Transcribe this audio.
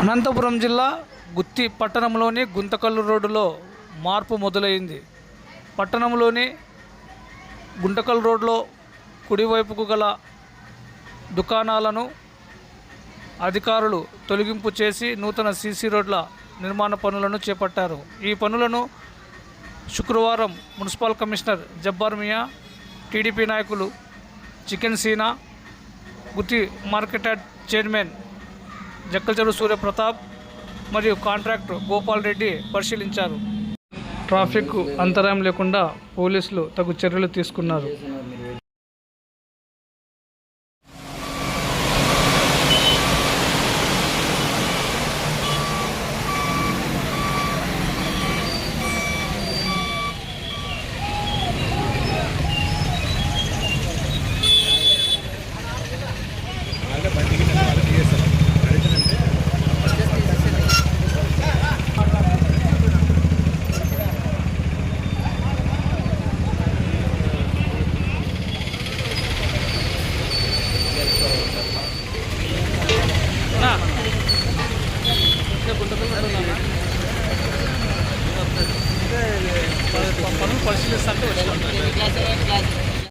అనంతపురం జిల్లా గుత్తి పట్టణంలోని గుంతకల్లు రోడ్డులో మార్పు మొదలైంది. పట్టణంలోని గుంటకల్ రోడ్లో కుడివైపుకు గల దుకాణాలను అధికారులు తొలగింపు చేసి నూతన సీసీ రోడ్ల నిర్మాణ పనులను చేపట్టారు. ఈ పనులను శుక్రవారం municipal commissioner Jabbar Miya TDP నాయకులు chicken Seena Gutti market chairman Jakkalacheru Suryapratap మరియు కాంట్రాక్టర్ గోపాల్ రెడ్డి పరిశీలించారు. ట్రాఫిక్ అంతరాయం లేకుండా పోలీసులు తగు చర్యలు తీసుకున్నారు. questions are to